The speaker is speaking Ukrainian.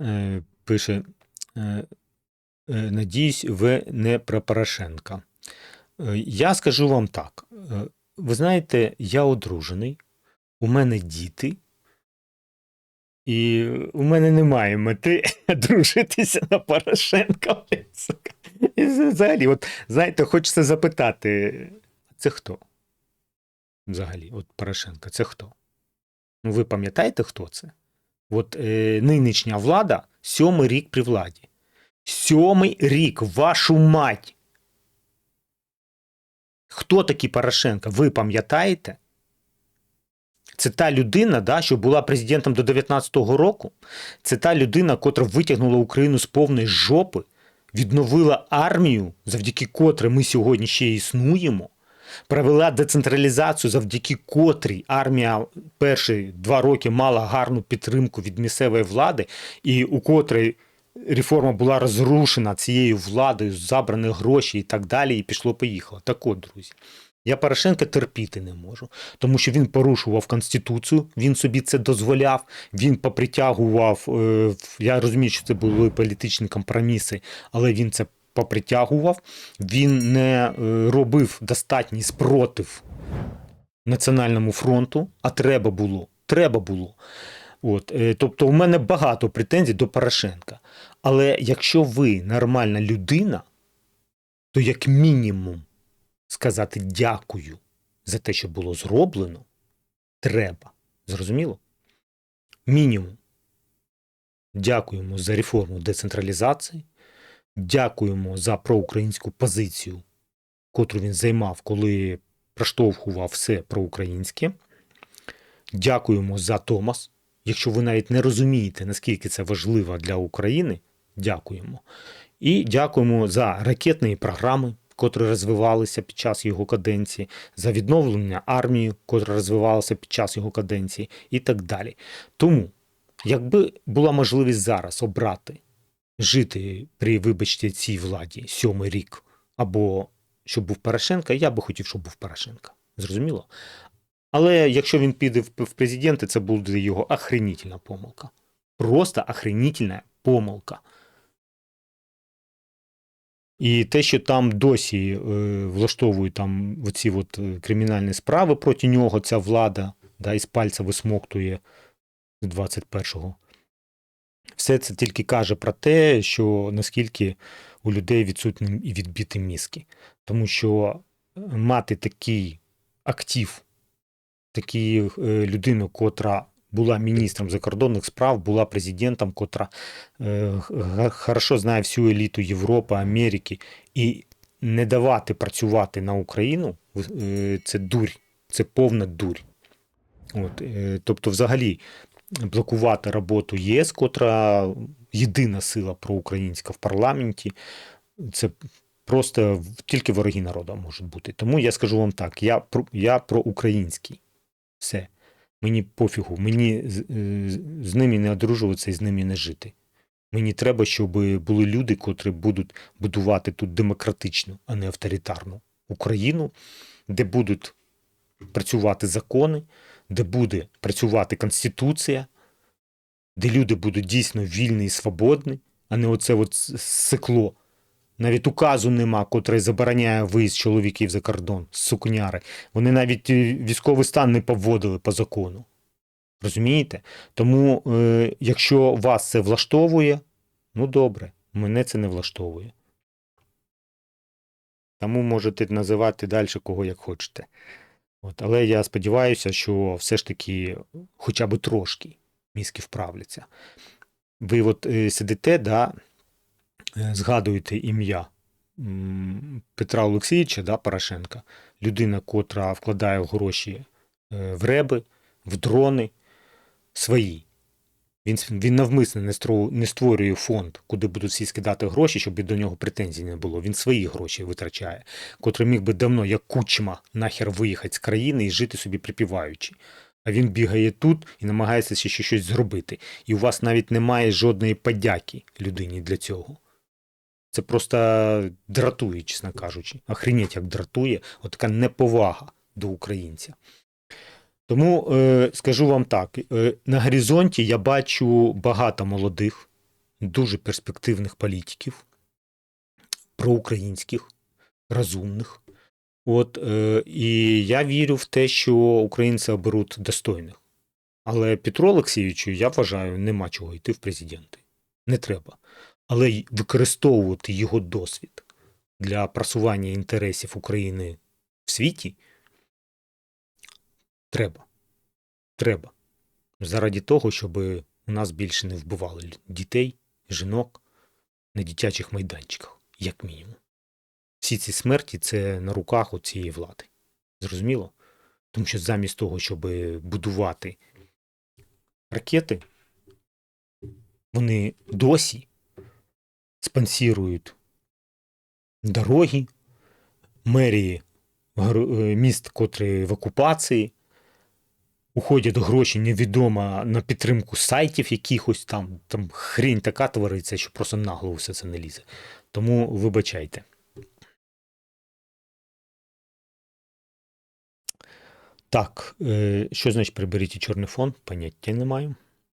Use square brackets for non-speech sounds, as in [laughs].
е, пише: е, е, Надіюсь, ви не про Порошенка. Я скажу вам так: ви знаєте, я одружений, у мене діти, і у мене немає мети [laughs] дружитися на Порошенка. І взагалі, от знаєте, хочеться запитати: це хто? Взагалі, от Порошенко, це хто? Ну, ви пам'ятаєте, хто це? От е, нинішня влада сьомий рік при владі. Сьомий рік, вашу мать. Хто такий Порошенко? Ви пам'ятаєте? Це та людина, да, що була президентом до 19-го року. Це та людина, котра витягнула Україну з повної жопи, відновила армію, завдяки котрій ми сьогодні ще існуємо, провела децентралізацію, завдяки котрій армія перші два роки мала гарну підтримку від місцевої влади, і у котрій реформа була розрушена цією владою, забрані гроші і так далі, і пішло-поїхало. Так от, друзі. Я Порошенка терпіти не можу, тому що він порушував конституцію, він собі це дозволяв. Він попритягував. е, Я розумію, що це були політичні компроміси, але він це попритягував. Він не е, робив достатній спротив Національному фронту, а треба було. Треба було. От, е, тобто, у мене багато претензій до Порошенка. Але якщо ви нормальна людина, то як мінімум сказати дякую за те, що було зроблено, треба. Зрозуміло? Мінімум. Дякуємо за реформу децентралізації. Дякуємо за проукраїнську позицію, котру він займав, коли проштовхував все проукраїнське. Дякуємо за Томас. Якщо ви навіть не розумієте, наскільки це важливо для України, дякуємо. І дякуємо за ракетні програми, котрі розвивалися під час його каденції, за відновлення армії, котра розвивалася під час його каденції, і так далі. Тому, якби була можливість зараз обрати жити при, вибачте, цій владі сьомий рік, або щоб був Порошенко, я би хотів, щоб був Порошенко. Зрозуміло? Але якщо він піде в президенти, це буде його охренітельна помилка. Просто охренітельна помилка. І те, що там досі е, влаштовують там оці от е, кримінальні справи проти нього, ця влада, да, із пальця висмоктує з 21-го. Все це тільки каже про те, що наскільки у людей відсутні і відбиті мізки. Тому що е, мати такий актив, таку е, людину, котра була міністром закордонних справ, була президентом, котра е, хорошо знає всю еліту Європи, Америки, і не давати працювати на Україну е, це дурь, це повна дурь. От, е, тобто, взагалі, блокувати роботу ЄС, котра єдина сила проукраїнська в парламенті, це просто тільки вороги народу можуть бути. Тому я скажу вам так: я, я проукраїнський. Все. Мені пофігу, мені з, е, з ними не одружуватися і з ними не жити. Мені треба, щоб були люди, котрі будуть будувати тут демократичну, а не авторитарну Україну, де будуть працювати закони, де буде працювати Конституція, де люди будуть дійсно вільні і свободні, а не оце от сикло. Навіть указу нема, котрий забороняє виїзд чоловіків за кордон, сукняри. Вони навіть е, військовий стан не поводили по закону. Розумієте? Тому, е, якщо вас це влаштовує, ну добре, мене це не влаштовує. Тому можете називати далі кого як хочете. От, але я сподіваюся, що все ж таки хоча б трошки мізки вправляться. Ви от е, сидите, да, е, згадуєте ім'я Петра Олексійовича да, Порошенка, людина, котра вкладає гроші е, в реби, в дрони свої. Він, він навмисно не, не створює фонд, куди будуть всі скидати гроші, щоб до нього претензій не було. Він свої гроші витрачає, котрий міг би давно, як кучма, нахер виїхати з країни і жити собі припіваючи. А він бігає тут і намагається ще щось зробити. І у вас навіть немає жодної подяки людині для цього. Це просто дратує, чесно кажучи. Охренеть, як дратує, от така неповага до українця. Тому е, скажу вам так: е, на горизонті я бачу багато молодих, дуже перспективних політиків, проукраїнських, розумних. От, е, і я вірю в те, що українці оберуть достойних. Але Петру Олексійовичу, я вважаю, нема чого йти в президенти. Не треба. Але використовувати його досвід для просування інтересів України в світі треба. Треба. Заради того, щоб у нас більше не вбивали дітей, жінок на дитячих майданчиках, як мінімум. Всі ці смерті це на руках у цієї влади. Зрозуміло? Тому що замість того, щоб будувати ракети, вони досі спонсірують дороги, мерії е, міст, котрі в окупації, уходять гроші невідомо на підтримку сайтів якихось там, там хрінь така твориться, що просто нагло все це не лізе. Тому вибачайте. Так, е, що значить приберіть чорний фон? Поняття не маю.